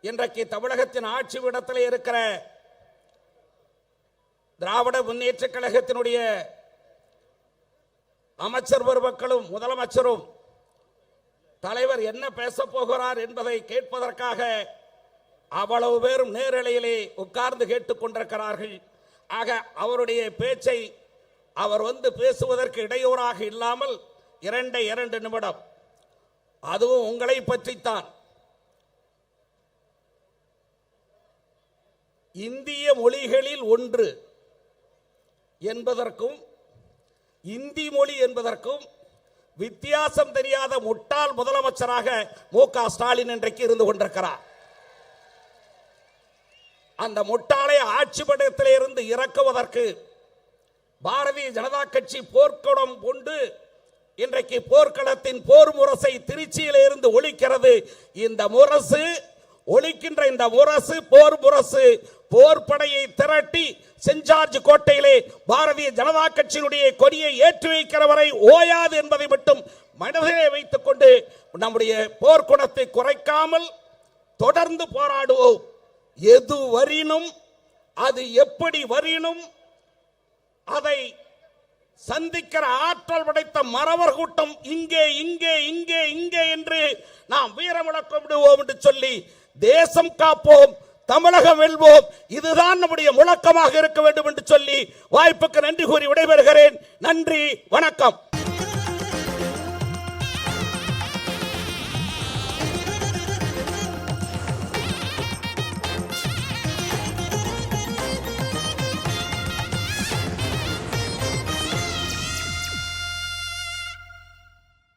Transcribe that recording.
இன்றைக்கு தமிழகத்தின் ஆட்சி விடத்தில் இருக்கிற திராவிட முன்னேற்ற கழகத்தினுடைய அமைச்சர் பெருமக்களும் முதலமைச்சரும் தலைவர் என்ன பேசப் போகிறார் என்பதை கேட்பதற்காக அவ்வளவு பேரும் நேரலையிலே உட்கார்ந்து கேட்டுக்கொண்டிருக்கிறார்கள் ஆக அவருடைய பேச்சை அவர் வந்து பேசுவதற்கு இடையூறாக இல்லாமல் இரண்டே இரண்டு நிமிடம். அதுவும் உங்களை பற்றித்தான். இந்திய மொழிகளில் ஒன்று என்பதற்கும் இந்தி மொழி என்பதற்கும் வித்தியாசம் தெரியாத முட்டாள் முதலமைச்சராக மு க ஸ்டாலின் இன்றைக்கு இருந்து கொண்டிருக்கிறார். அந்த முட்டாளை ஆட்சி படத்திலிருந்து இறக்குவதற்கு பாரதிய ஜனதா கட்சி போர்க்குடம் கொண்டு இன்றைக்கு போர்க்களத்தின் போர் முரசை திருச்சியிலிருந்து ஒழிக்கிறது. இந்த முரசு ஒழிக்கின்ற இந்த முரசு போர் முரசு போர் படையை திரட்டி செஞ்சார்ஜ் கோட்டையிலே பாரதிய ஜனதா கட்சியினுடைய கொடியை ஏற்றி வைக்கிற வரை ஓயாது என்பதை மட்டும் மனதிலே வைத்துக் கொண்டு நம்முடைய போர்க்குணத்தை குறைக்காமல் தொடர்ந்து போராடுவோம். எது வரினும் அது எப்படி வரினும் அதை சந்திக்கிற ஆற்றல் படைத்த மறவர் கூட்டம் இங்கே இங்கே இங்கே இங்கே என்று நாம் வீரமுழக்கம் விடுவோம் என்று சொல்லி தேசம் காப்போம் தமிழகம் வெல்வோம். இதுதான் நம்முடைய முழக்கமாக இருக்க வேண்டும் என்று சொல்லி வாய்ப்புக்கு நன்றி கூறி விடைபெறுகிறேன். நன்றி வணக்கம்.